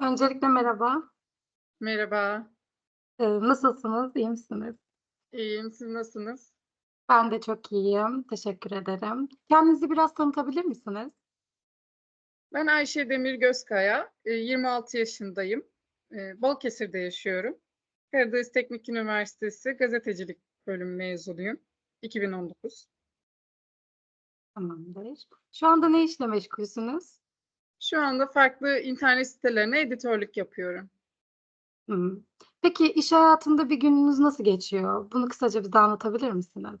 Öncelikle merhaba. Merhaba. Eee, nasılsınız, iyi misiniz? İyiyim, siz nasılsınız? Ben de çok iyiyim, teşekkür ederim. Kendinizi biraz tanıtabilir misiniz? Ben Ayşe Demir Gözkaya, eee, 26 yaşındayım. Eee, Balıkesir'de yaşıyorum. Karadeniz Teknik Üniversitesi Gazetecilik Bölümü mezunuyum. 2019. Tamamdır. Şu anda ne işle meşgulsünüz? Şu anda farklı internet sitelerine editörlük yapıyorum. Hımm. Peki iş hayatında bir gününüz nasıl geçiyor? Bunu kısaca bize anlatabilir misiniz?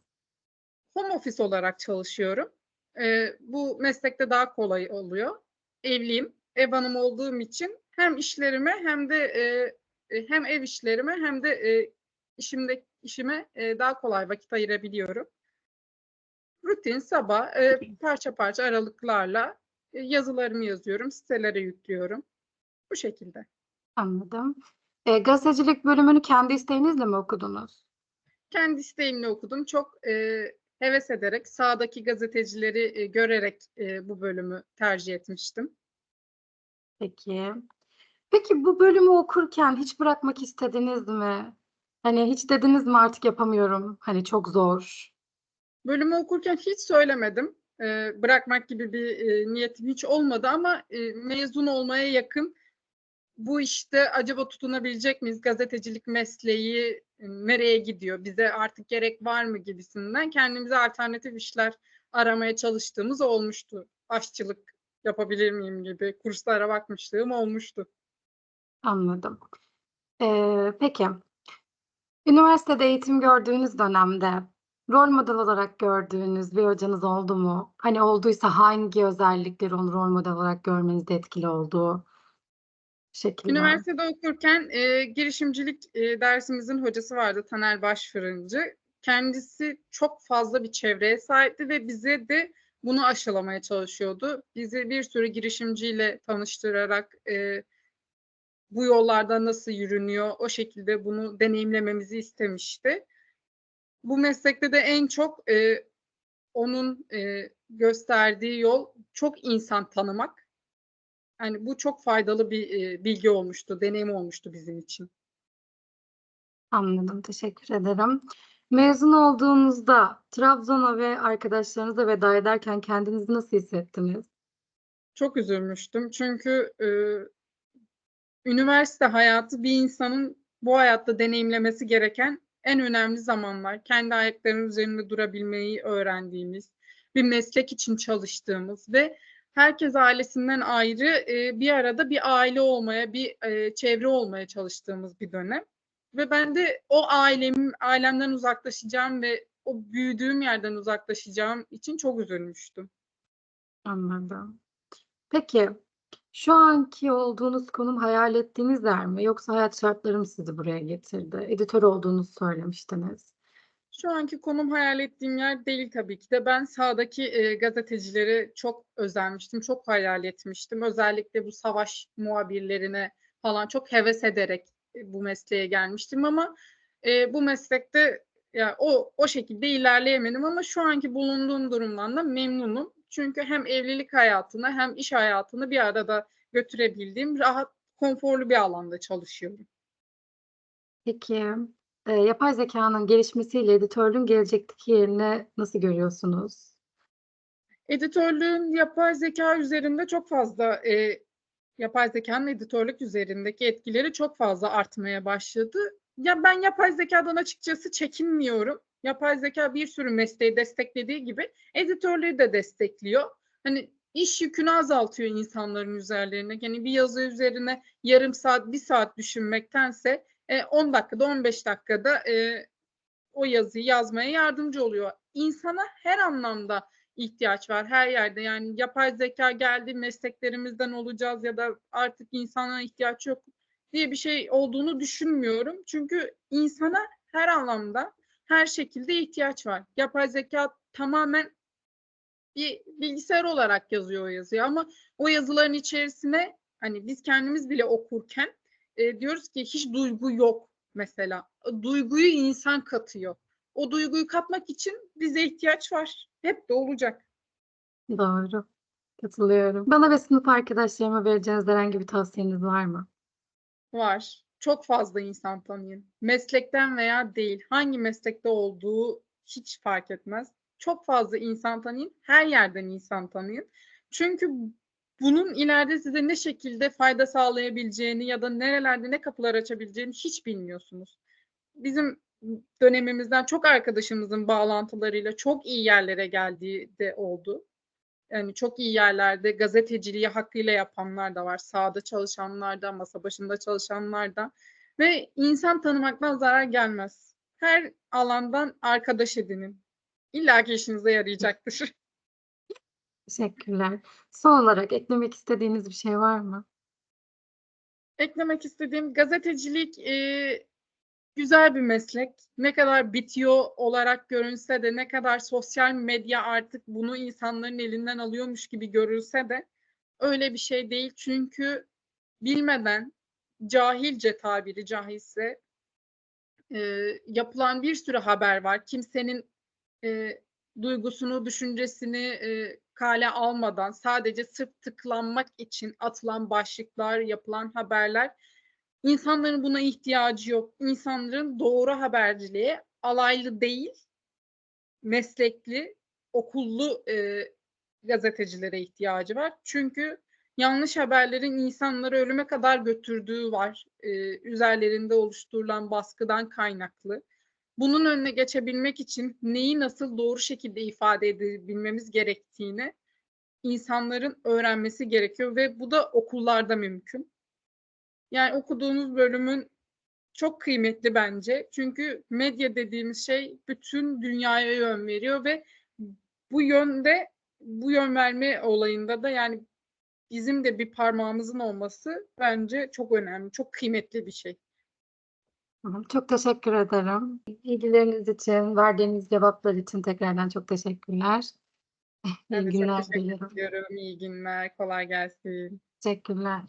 Home office olarak çalışıyorum. Eee, bu meslekte daha kolay oluyor. Evliyim, ev hanımı olduğum için hem işlerime hem de, eee, eee, hem ev işlerime hem de, eee, işimde işime, eee, daha kolay vakit ayırabiliyorum. Rutin sabah, eee, parça parça aralıklarla, yazılarımı yazıyorum, sitelere yüklüyorum. Bu şekilde. Anladım. Eee, gazetecilik bölümünü kendi isteğinizle mi okudunuz? Kendi isteğimle okudum. Çok, eee, heves ederek, sahadaki gazetecileri, eee, görerek, eee, bu bölümü tercih etmiştim. Peki. Peki bu bölümü okurken hiç bırakmak istediniz mi? Hani hiç dediniz mi artık yapamıyorum, hani çok zor? Bölümü okurken hiç söylemedim. Eee, bırakmak gibi bir, eee, niyetim hiç olmadı ama, eee, mezun olmaya yakın bu işte acaba tutunabilecek miyiz? Gazetecilik mesleği, nereye gidiyor? Bize artık gerek var mı gibisinden kendimize alternatif işler aramaya çalıştığımız olmuştu. Aşçılık yapabilir miyim gibi kurslara bakmışlığım olmuştu. Anladım. Eee, peki, üniversitede eğitim gördüğünüz dönemde rol model olarak gördüğünüz bir hocanız oldu mu? Hani olduysa hangi özellikleri onu rol model olarak görmenizde etkili oldu? Şekilde. Üniversitede okurken, eee, girişimcilik, eee, dersimizin hocası vardı Taner Başfırıncı. Kendisi çok fazla bir çevreye sahipti ve bize de bunu aşılamaya çalışıyordu. Bizi bir sürü girişimciyle tanıştırarak, eee, bu yollarda nasıl yürünüyor, o şekilde bunu deneyimlememizi istemişti. Bu meslekte de en çok, eee, onun, eee, gösterdiği yol çok insan tanımak. Yani bu çok faydalı bir, eee, bilgi olmuştu, deneyim olmuştu bizim için. Anladım, teşekkür ederim. Mezun olduğunuzda Trabzon'a ve arkadaşlarınıza veda ederken kendinizi nasıl hissettiniz? Çok üzülmüştüm çünkü, ııı, üniversite hayatı bir insanın bu hayatta deneyimlemesi gereken en önemli zamanlar. Kendi ayaklarının üzerinde durabilmeyi öğrendiğimiz, bir meslek için çalıştığımız ve herkes ailesinden ayrı, eee, bir arada bir aile olmaya, bir, eee, çevre olmaya çalıştığımız bir dönem ve ben de o ailem ailemden uzaklaşacağım ve o büyüdüğüm yerden uzaklaşacağım için çok üzülmüştüm. Anladım. Peki, şu anki olduğunuz konum hayal ettiğiniz yer mi yoksa hayat şartları mı sizi buraya getirdi? Editör olduğunuzu söylemiştiniz. Şu anki konum hayal ettiğim yer değil tabii ki de. Ben sahadaki, eee, gazetecileri çok özenmiştim, çok hayal etmiştim. Özellikle bu savaş muhabirlerine falan çok heves ederek, eee, bu mesleğe gelmiştim ama, eee, bu meslekte ya o o şekilde ilerleyemedim ama şu anki bulunduğum durumdan da memnunum. Çünkü hem evlilik hayatını hem iş hayatını bir arada götürebildiğim rahat, konforlu bir alanda çalışıyorum. Peki, eee, yapay zekânın gelişmesiyle editörlüğün gelecekteki yerini nasıl görüyorsunuz? Editörlüğün yapay zekâ üzerinde çok fazla, eee, yapay zekânın editörlük üzerindeki etkileri çok fazla artmaya başladı. Ya, ben yapay zekâdan açıkçası çekinmiyorum. Yapay zekâ bir sürü mesleği desteklediği gibi editörlüğü de destekliyor. Hani, iş yükünü azaltıyor insanların üzerlerine. Yani bir yazı üzerine yarım saat, 1 saat düşünmektense, eee, 10 dakikada, 15 dakikada, eee, o yazıyı yazmaya yardımcı oluyor. İnsana her anlamda ihtiyaç var, her yerde. Yani yapay zekâ geldi, mesleklerimizden olacağız ya da artık insana ihtiyaç yok diye bir şey olduğunu düşünmüyorum. Çünkü insana her anlamda, her şekilde ihtiyaç var. Yapay zekâ tamamen bir bilgisayar olarak yazıyor o yazıyı ama o yazıların içerisine, hani, biz kendimiz bile okurken, eee, diyoruz ki hiç duygu yok mesela. Duyguyu insan katıyor. O duyguyu katmak için bize ihtiyaç var. Hep de olacak. Doğru, katılıyorum. Bana ve sınıf arkadaşlarıma vereceğiniz herhangi bir tavsiyeniz var mı? Var. Çok fazla insan tanıyın. Meslekten veya değil. Hangi meslekte olduğu hiç fark etmez. Çok fazla insan tanıyın. Her yerden insan tanıyın. Çünkü bunun ileride size ne şekilde fayda sağlayabileceğini ya da nerelerde ne kapılar açabileceğini hiç bilmiyorsunuz. Bizim dönemimizden çok arkadaşımızın bağlantılarıyla çok iyi yerlere geldiği de oldu. Yani çok iyi yerlerde gazeteciliği hakkıyla yapanlar da var. Sahada çalışanlar da, masa başında çalışanlar da. Ve insan tanımaktan zarar gelmez. Her alandan arkadaş edinin. İlla ki işinize yarayacaktır. Teşekkürler. Son olarak eklemek istediğiniz bir şey var mı? Eklemek istediğim gazetecilik e, güzel bir meslek. Ne kadar bitiyor olarak görünse de ne kadar sosyal medya artık bunu insanların elinden alıyormuş gibi görülse de öyle bir şey değil. Çünkü bilmeden cahilce tabiri caizse e, yapılan bir sürü haber var. Kimsenin e, duygusunu, düşüncesini e, kale almadan sadece sırf tıklanmak için atılan başlıklar, yapılan haberler İnsanların buna ihtiyacı yok. İnsanların doğru haberciliğe alaylı değil, meslekli, okullu e, gazetecilere ihtiyacı var. Çünkü yanlış haberlerin insanları ölüme kadar götürdüğü var. E, üzerlerinde oluşturulan baskıdan kaynaklı. Bunun önüne geçebilmek için neyi nasıl doğru şekilde ifade edebilmemiz gerektiğini insanların öğrenmesi gerekiyor ve bu da okullarda mümkün. Yani okuduğunuz bölümün çok kıymetli bence. Çünkü medya dediğimiz şey bütün dünyaya yön veriyor ve bu yönde bu yön verme olayında da yani bizim de bir parmağımızın olması bence çok önemli, çok kıymetli bir şey. Çok teşekkür ederim. İlgileriniz için, verdiğiniz cevaplar için tekrardan çok teşekkürler. Ben İyi çok günler teşekkür diliyorum. ediyorum. İyi günler, kolay gelsin. Teşekkürler.